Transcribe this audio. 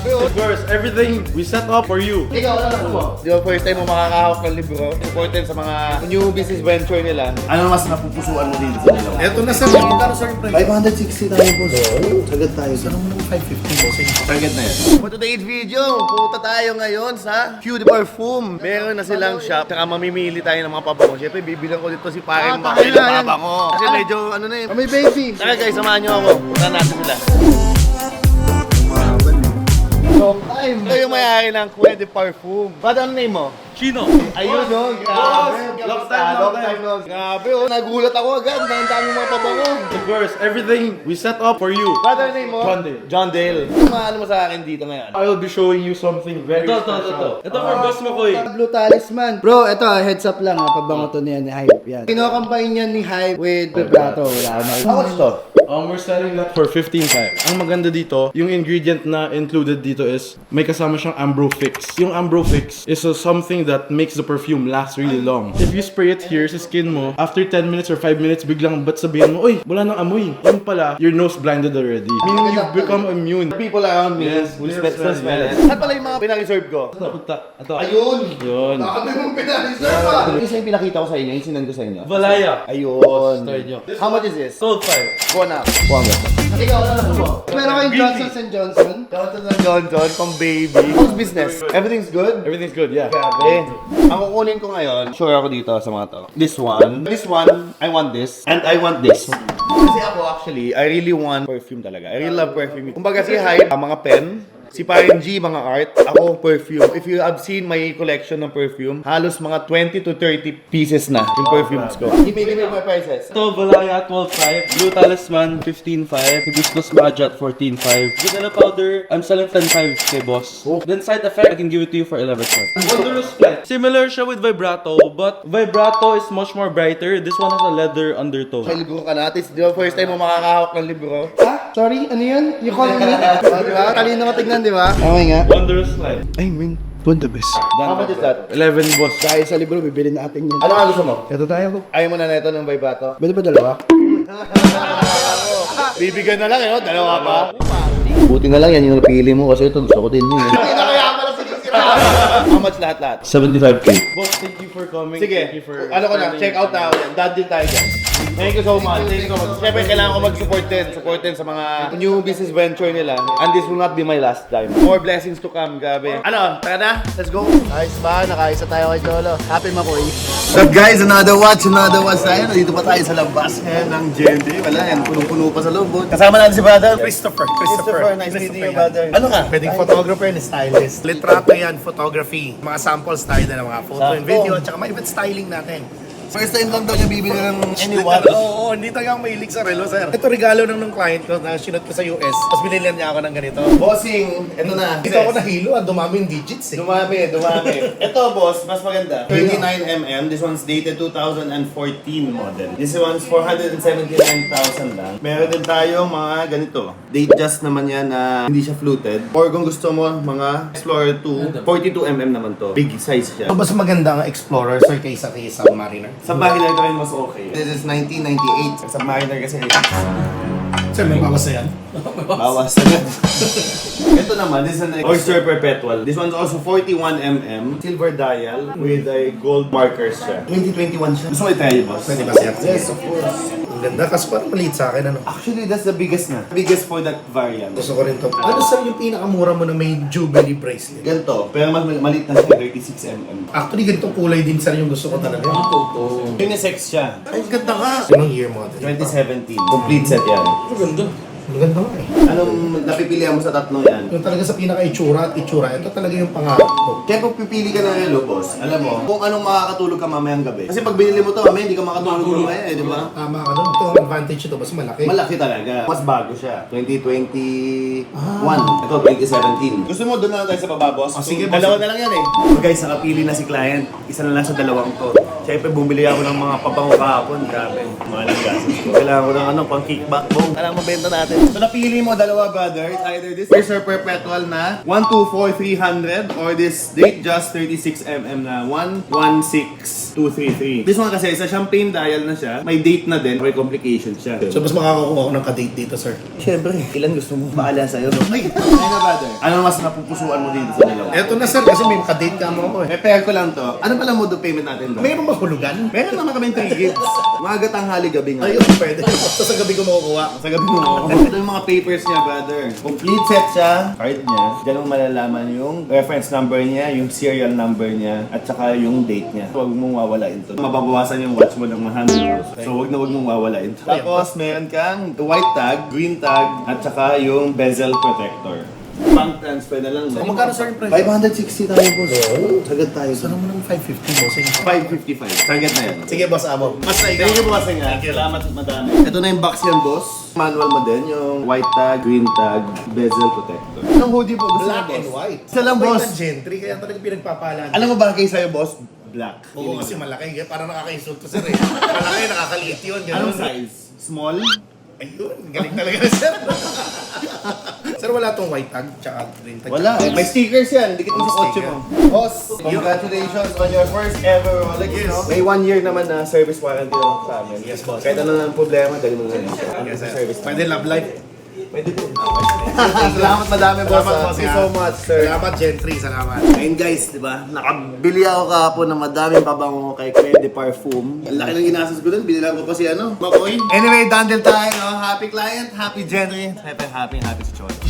Grabe oh. Of course, everything we set up for you. Ikaw, ano mo? Di ba first time mo makakahawak ng libro? Important sa mga new business venture nila. Ano mas napupusuan mo din sa nila? Eto na magkano sir yung price? 560 tayo boss. Sagad tayo. Ano mo naman 550 bossing? Target na yan. For today's video, puta tayo ngayon sa Cutie Parfum. Meron na silang shop, tsaka mamimili tayo ng mga pabango. Siyempre, bibilang ko dito si Ah, Makay tayo na ng pabango. Kasi medyo ano na eh. May baby! Tara guys, samahan nyo ako. Punta natin sila. Long time! Ito yung may-ari ng Cutie de Parfum. Ba't ano name mo? Chino. Ayun no, grabe. long time, long time. no. Grabe oh, nagulat ako agad. Ang dami mga pabango. Of course, everything we set up for you. Ba't ano name mo? John Dale. John Dale. Ano maano mo sa akin dito ngayon? I will be showing you something very Ito, ito, ito, special. ito. Ito for Boss Makoy. Blue Talisman. Bro, ito heads up lang ha, pabango to niya ni Hype yan. Kinocombine niya ni Hype with Vibrato. Wala akong How much to? Um, we're selling that for 15.5. Ang maganda dito, yung ingredient na included dito is may kasama siyang Ambro Fix. Yung Ambro Fix is uh, something that makes the perfume last really long. If you spray it here sa skin mo, after 10 minutes or 5 minutes, biglang ba't sabihin mo, Uy, wala nang amoy. Yung pala, you're nose blinded already. Meaning you've become immune. People around me Yes, will smell, it. Saan pala yung mga pinareserve ko? Ito, ito. Ayun! Yun. Dami mong pinalisan pa! Isa yung pinakita ko sa inyo, yung sinan ko sa inyo. Valaya. Ayun. How much is this? Sold 5. Go na. Kuha nga. Ikaw, ano mo? Meron kayong Johnson Johnson? Johnson and Johnson, pang baby. How's business? Everything's good? Everything's good, yeah. Grabe. Ang kukunin ko ngayon, sure ako dito sa mga to. This one, this one, I want this, and I want this. Kasi ako actually, I really want perfume talaga. I really love perfume. Kumbaga si Hype, ang mga pen, Si Parin G, mga art. Ako, perfume. If you have seen my collection ng perfume, halos mga 20 to 30 pieces na yung perfumes ko. Give me, give me my prices. Ito, Valaya 12.5. Blue Talisman 15.5. Hibiscus Majat 14.5. Vanilla Powder, I'm selling 10.5 kay boss. Then side effect, I can give it to you for 11.5. Wondrous Flight. Similar siya with Vibrato, but Vibrato is much more brighter. This one has a leather undertone. May libro ka natin. Di ba first time mo makakahawak ng libro? Ha? Sorry, ano yun? You call me? oh, di ba? Kanino ko tignan, di ba? Okay nga. Wondrous Flight. Ay, man. One the best. How much is that? 11 boss. Dahil sa libro, bibili natin yan. Ano nga gusto mo? Ito tayo. Ayaw mo na neto ng vibrato? Pwede ba dalawa? Bibigyan na lang eh, no? dalawa pa. Buti na lang yan yung napili mo kasi ito gusto ko din yun. Hindi na kaya pala How much lahat-lahat? 75k. Boss, thank you for coming. Sige, Thank you for ano ko na, check out na ako yan. Dad din tayo dyan. Thank you so much. Thank you so much. Siyempre, kailangan ko mag-support din. Support din sa mga new business venture nila. And this will not be my last time. More blessings to come, grabe. Ano, tara na? Let's go. Ayos ba? Nakaisa tayo kay Cholo. Happy Makoy. Up guys? Another watch, another watch tayo. Nandito pa tayo sa labas ngayon ng GMD. Wala yan, punong-puno pa sa loob. oh. Kasama natin si brother. Christopher. Christopher, nice meeting you, brother. Ano ka? Pwedeng photographer and stylist. Litrato yan, photography. Mga samples tayo na ng mga photo and video. At saka may event styling natin. First time lang daw niya bibili ng Any watch? Oo, oo, hindi talaga ako mahilig sa relo, sir. Ito regalo ng ng client ko na sinot ko sa US. Tapos binilihan niya ako ng ganito. Bossing, ito na. Dito ako nahilo at dumami yung digits eh. Dumami, dumami. Ito, boss, mas maganda. 39mm. This one's dated 2014 model. This one's 479,000 lang. Meron din tayong mga ganito. Date just naman yan na hindi siya fluted. Or kung gusto mo, mga Explorer 2, 42mm naman to. Big size siya. Ito mas maganda ang Explorer, sir, kaysa kay Submariner. Sa Submariner ito rin mas okay. This is 1998. Sa Submariner kasi Sir, may bawas na yan. Bawas agad. Ito naman, this is an Oyster Perpetual. This one's also 41mm, silver dial with a gold markers siya. 2021 siya. Gusto mo i-try, boss? Pwede ba, sir? Yes, of course. Ang ganda, kasi parang maliit sa akin, ano? Actually, that's the biggest na. Biggest for that variant. Gusto ko rin to. Ano sir yung pinakamura mo na may Jubilee bracelet? Ganito, pero mas mal- maliit na siya, 36mm. Actually, ganitong kulay din sir yung gusto ko talaga. Unisex siya. Ay, ganda nga! Anong year model? 2017. Complete set yan. Ang ganda nga eh. Anong napipilihan mo sa tatlong yan? Yung talaga sa pinaka-itsura at itsura, ito talaga yung pangarap ko. Kaya pag pipili ka ng relo, boss, alam mo, kung anong makakatulog ka mamayang gabi. Kasi pag binili mo to, mamaya hindi ka makatulog mamaya eh, di ba? Tama ka doon. Ito ang advantage ito, mas malaki. Malaki talaga. Mas bago siya. 2021. Ito, 2017. Gusto mo doon na lang tayo sa baba, boss? Ah, sige, Kung boss. Dalawa na lang yan eh. So guys, nakapili na si client. Isa na lang sa dalawang to. Siyempre, bumili ako ng mga pabango kahapon. Grabe. Mahal ang gastos ko. Kailangan ko ng ano, pang kickback boom. Kailangan mabenta natin. So napili mo dalawa brother, it's either this Racer Perpetual na 124300 or this Date Just 36mm na 116233. This one kasi isa champagne dial na siya, may date na din, may complication siya. So, mas makakakuha ko ng kadate dito, sir. Siyempre, ilan gusto mo paala sa'yo? Ay, ay na brother. Ano mas napupusuan mo dito sa dalawa? Eto na, sir, kasi may kadate ka mo ako eh. Prepare ko lang to. Ano pala mode of payment natin bro? Mayroon ba hulugan? Meron naman kami 3 gigs. Maaga tanghali gabi nga. Ayun, pwede. Basta sa gabi ko makukuha. Sa gabi mo. Ito yung mga papers niya, brother. Complete set siya. Card niya. Diyan mo malalaman yung reference number niya, yung serial number niya, at saka yung date niya. Huwag mong wawalain to. Mababawasan yung watch mo ng 100 So, huwag na huwag mong wawalain to. Tapos, meron kang white tag, green tag, at saka yung bezel protector. Bank transfer na lang. So, magkano, sir, yung price? 560 tayo, boss. Sagad tayo. Saan naman ng 550, bossing? 555. Sagad na yan. Sige, boss Amo. Mas na Thank you, bossing ha. Salamat madami. Ito na yung box yan, boss. Manual mo din, yung white tag, green tag, bezel protector. Anong hoodie po gusto Black boss? and white. Isa lang, White boss. and gentry, kaya talaga pinagpapalaan. Alam mo ba kay sa'yo, boss? Black. Oo, kasi malaki. Kaya parang nakaka-insulto, sir eh. Malaki, nakakaliit yun. Ganun. Anong size? Small? Ayun, galing talaga na, sir. sir, wala tong white tag, tsaka green tag. Wala. Eh, may stickers yan. Dikit mo sa kotse mo. Boss, congratulations on your first ever Rolex, no? May one year naman na service warranty naman sa amin. Yes, boss. Kahit ano na ang problema, dali mo na lang. Yes, sir. Service. Pwede love life. Pwede din. Salamat madami, boss. Salamat, ah. boss, Thank you so much, sir. Salamat, Gentry. Salamat. Ayun guys, di ba? Nakabili ako kahapon ng madaming pabango kay Cred de Parfum. Ang laki ng ginastos ko dun, binilang ko pa si ano, Makoy. Anyway, done deal tayo, no? Happy client, happy January, happy, happy, happy si Chon.